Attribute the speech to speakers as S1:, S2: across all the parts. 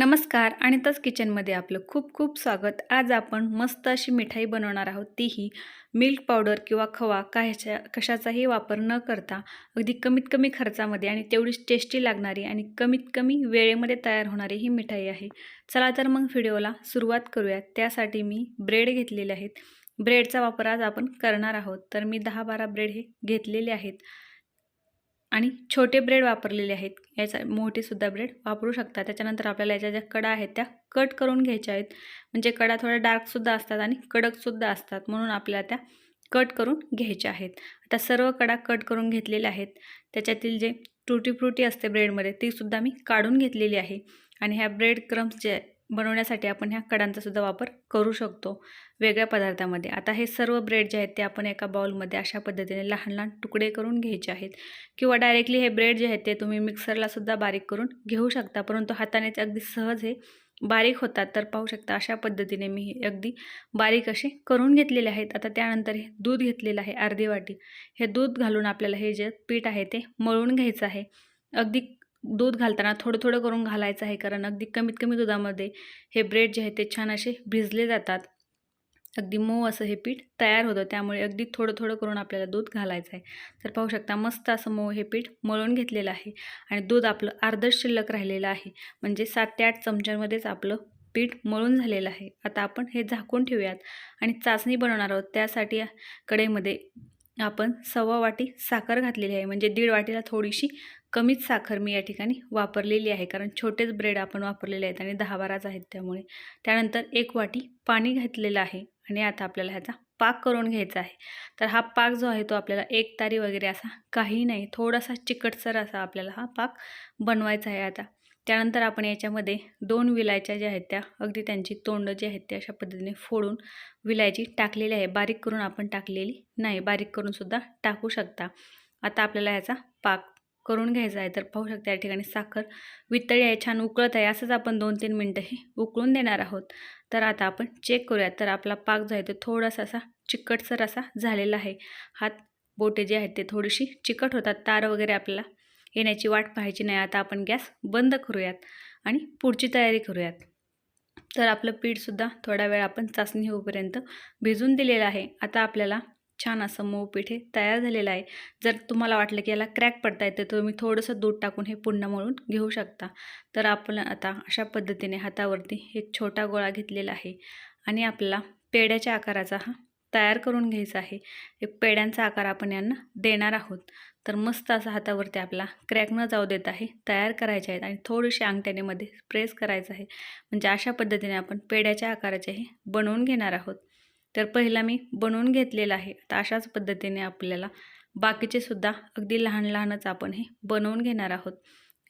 S1: नमस्कार आणि तच किचनमध्ये आपलं खूप खूप स्वागत. आज आपण मस्त अशी मिठाई बनवणार आहोत. तीही मिल्क पावडर किंवा खवा कायच्या कशाचाही वापर न करता अगदी कमीत कमी खर्चामध्ये आणि तेवढीच टेस्टी लागणारी आणि कमीत कमी वेळेमध्ये तयार होणारी ही मिठाई आहे. चला तर मग व्हिडिओला सुरुवात करूयात. त्यासाठी मी ब्रेड घेतलेले आहेत. ब्रेडचा वापर आज आपण करणार आहोत. तर मी दहा बारा ब्रेड हे घेतलेले आहेत. आणि छोटे ब्रेड वापरलेले आहेत. याचा मोठेसुद्धा ब्रेड वापरू शकता. त्याच्यानंतर आपल्याला याच्या ज्या कडा आहेत त्या कट करून घ्यायच्या आहेत. म्हणजे कडा थोड्या डार्कसुद्धा असतात आणि कडकसुद्धा असतात. म्हणून आपल्याला त्या कट करून घ्यायच्या आहेत. आता सर्व कडा कट करून घेतलेल्या आहेत. त्याच्यातील जे टुटी फ्रुटी असते ब्रेडमध्ये तीसुद्धा मी काढून घेतलेली आहे. आणि ह्या ब्रेड क्रम्स जे बनवण्यासाठी आपण ह्या कडांचा सुद्धा वापर करू शकतो वेगळ्या पदार्थामध्ये. आता हे सर्व ब्रेड जे आहेत ते आपण एका बाउलमध्ये अशा पद्धतीने लहान लहान तुकडे करून घ्यायचे आहेत. किंवा डायरेक्टली हे ब्रेड जे आहेत ते तुम्ही मिक्सरलासुद्धा बारीक करून घेऊ शकता. परंतु हातानेच अगदी सहज हे बारीक होतात. तर पाहू शकता अशा पद्धतीने मी हे अगदी बारीक असे करून घेतलेले आहेत. आता त्यानंतर हे दूध घेतलेलं आहे अर्धी वाटी. हे दूध घालून आपल्याला हे जे पीठ आहे ते मळून घ्यायचं आहे. अगदी दूध घालताना थोडं थोडं करून घालायचं आहे. कारण अगदी कमीत कमी दुधामध्ये हे ब्रेड जे आहे ते छान असे भिजले जातात. अगदी मऊ असं हे पीठ तयार होतं. त्यामुळे अगदी थोडं थोडं करून आपल्याला दूध घालायचं आहे. तर पाहू शकता मस्त असं मऊ हे पीठ मळून घेतलेलं आहे. आणि दूध आपलं अर्धच शिल्लक राहिलेलं आहे. म्हणजे सात ते आठ चमच्यांमध्येच आपलं पीठ मळून झालेलं आहे. आता आपण हे झाकून ठेवूयात. आणि चाचणी बनवणार आहोत. त्यासाठी कढईमध्ये आपण सव्वा वाटी साखर घातलेली आहे. म्हणजे दीड वाटीला थोडीशी कमीच साखर मी या ठिकाणी वापरलेली आहे. कारण छोटेच ब्रेड आपण वापरलेले आहेत आणि दहा बाराच आहेत त्यामुळे. त्यानंतर एक वाटी पाणी घातलेलं आहे आणि आता आपल्याला ह्याचा पाक करून घ्यायचा आहे. तर हा पाक जो आहे तो आपल्याला एक तारी वगैरे असा काही नाही थोडासा चिकटसर असा आपल्याला हा पाक बनवायचा आहे आता. त्यानंतर आपण याच्यामध्ये दोन विलायच्या ज्या आहेत त्या अगदी त्यांची तोंड जी आहेत ते अशा पद्धतीने फोडून विलायची टाकलेली आहे. बारीक करून आपण टाकलेली नाही बारीक करूनसुद्धा टाकू शकता. आता आपल्याला ह्याचा पाक करून घ्यायचा आहे तर पाहू शकता या ठिकाणी साखर वितळी आहे छान उकळत आहे असंच आपण दोन तीन मिनटं हे उकळून देणार आहोत. तर आता आपण चेक करूयात तर आपला पाक जो आहे तो थोडासा असा चिकटसर असा झालेला आहे. हात बोटे जे आहेत ते थोडीशी चिकट होतात तार वगैरे आपल्याला येण्याची वाट पाहायची नाही. आता आपण गॅस बंद करूयात आणि पुढची तयारी करूयात. तर आपलं पीठसुद्धा थोडा वेळ आपण चाचणी होईपर्यंत भिजून दिलेलं आहे. आता आपल्याला छान असं मऊ पीठ हे तयार झालेलं आहे. जर तुम्हाला वाटलं की याला क्रॅक पडता येतं तर तुम्ही थोडंसं दूध टाकून हे पुन्हा मळून घेऊ शकता. तर आपण आता अशा पद्धतीने हातावरती एक छोटा गोळा घेतलेला आहे आणि आपल्याला पेड्याच्या आकाराचा हा तयार करून घ्यायचा आहे. एक पेड्यांचा आकार आपण यांना देणार आहोत. तर मस्त असा हातावरती आपला क्रॅक न जाऊ देत आहे तयार करायचे आहेत आणि थोडीशी अंगठ्यानेमध्ये प्रेस करायचं आहे. म्हणजे अशा पद्धतीने आपण पेड्याच्या आकाराचे हे बनवून घेणार आहोत. तर पहिला मी बनवून घेतलेला आहे. तर अशाच पद्धतीने आपल्याला बाकीचे सुद्धा अगदी लहान लहानच आपण हे बनवून घेणार आहोत.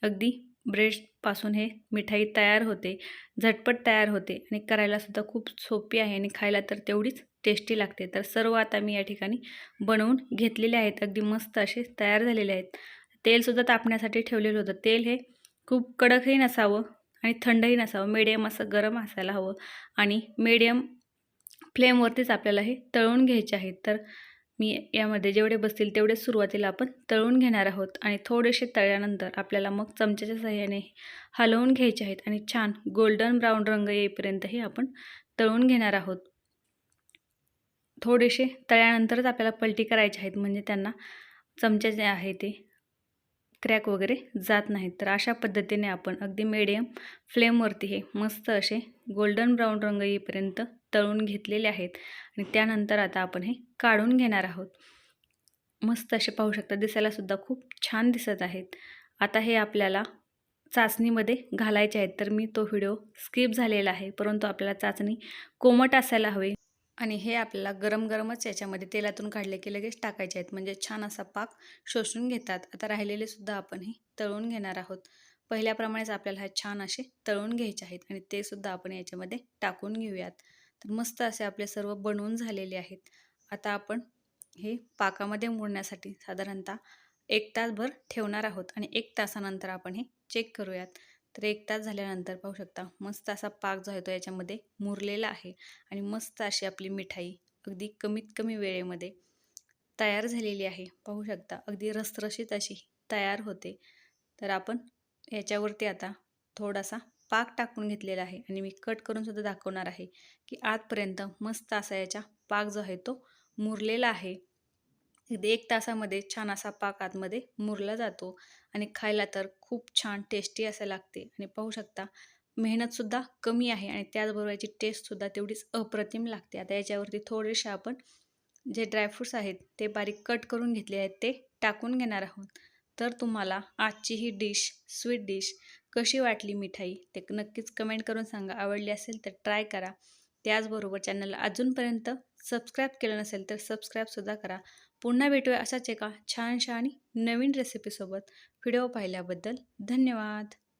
S1: अगदी ब्रेडपासून हे मिठाई तयार होते झटपट तयार होते आणि करायलासुद्धा खूप सोपी आहे आणि खायला तर तेवढीच टेस्टी लागते. तर सर्व आता मी या ठिकाणी बनवून घेतलेले आहेत. अगदी मस्त असे तयार झालेले आहेत. तेलसुद्धा तापण्यासाठी ठेवलेलं होतं. तेल हे खूप कडकही नसावं आणि थंडही नसावं. मीडियम असं गरम असायला हवं आणि मीडियम फ्लेमवरतीच आपल्याला हे तळून घ्यायचे आहेत. तर मी यामध्ये जेवढे बसतील तेवढे सुरुवातीला आपण तळून घेणार आहोत आणि थोडेसे तळल्यानंतर आपल्याला मग चमच्याच्या सहाय्याने हलवून घ्यायचे आहेत आणि छान गोल्डन ब्राऊन रंग येईपर्यंतही आपण तळून घेणार आहोत. थोडेसे तळ्यानंतरच आपल्याला पलटी करायचे आहेत म्हणजे त्यांना चमचे जे आहे ते क्रॅक वगैरे जात नाहीत. तर अशा पद्धतीने आपण अगदी मिडियम फ्लेमवरती हे मस्त असे गोल्डन ब्राऊन रंग येईपर्यंत तळून घेतलेले आहेत. आणि त्यानंतर आता आपण हे काढून घेणार आहोत. मस्त असे पाहू शकता दिसायलासुद्धा खूप छान दिसत आहेत. आता हे आपल्याला चाचणीमध्ये घालायचे आहेत. तर मी तो व्हिडिओ स्किप झालेला आहे परंतु आपल्याला चाचणी कोमट असायला हवी. आणि हे आपल्याला गरम गरमच याच्यामध्ये तेलातून काढले की लगेच टाकायचे आहेत. म्हणजे छान असा पाक शोषून घेतात. आता राहिलेले सुद्धा आपण हे तळून घेणार आहोत. पहिल्याप्रमाणेच आपल्याला हे छान असे तळून घ्यायचे आहेत. आणि ते सुद्धा आपण याच्यामध्ये टाकून घेऊयात. तर मस्त असे आपले सर्व बनवून झालेले आहेत. आता आपण हे पाकामध्ये मोडण्यासाठी साधारणतः एक तासभर ठेवणार आहोत आणि एक तासानंतर आपण हे चेक करूयात. तर एक तास झाल्यानंतर पाहू शकता मस्त असा पाक जो आहे तो याच्यामध्ये मुरलेला आहे आणि मस्त अशी आपली मिठाई अगदी कमीत कमी वेळेमध्ये तयार झालेली आहे. पाहू शकता अगदी रसरशीत अशी तयार होते. तर आपण याच्यावरती आता थोडासा पाक टाकून घेतलेला आहे आणि मी कट करून सुद्धा दाखवणार आहे की आजपर्यंत मस्त असा याचा पाक जो आहे तो मुरलेला आहे. एक तासामध्ये छान असा पाक आतमध्ये मुरला जातो आणि खायला तर खूप छान टेस्टी असं लागते. आणि पाहू शकता मेहनतसुद्धा कमी आहे आणि त्याचबरोबर याची टेस्टसुद्धा तेवढीच अप्रतिम लागते. आता याच्यावरती थोडेसे आपण जे ड्रायफ्रूट्स आहेत ते बारीक कट करून घेतले आहेत ते टाकून घेणार आहोत. तर तुम्हाला आजची ही डिश स्वीट डिश कशी वाटली मिठाई? ते नक्कीच कमेंट करून सांगा. आवडली असेल तर ट्राय करा. त्याचबरोबर चॅनलला अजूनपर्यंत सबस्क्राईब केलं नसेल तर सबस्क्राईबसुद्धा करा. पुन्हा भेटूया अशाच एका छानशा आणि नवीन रेसिपीसोबत व्हिडिओ पाहिल्याबद्दल धन्यवाद.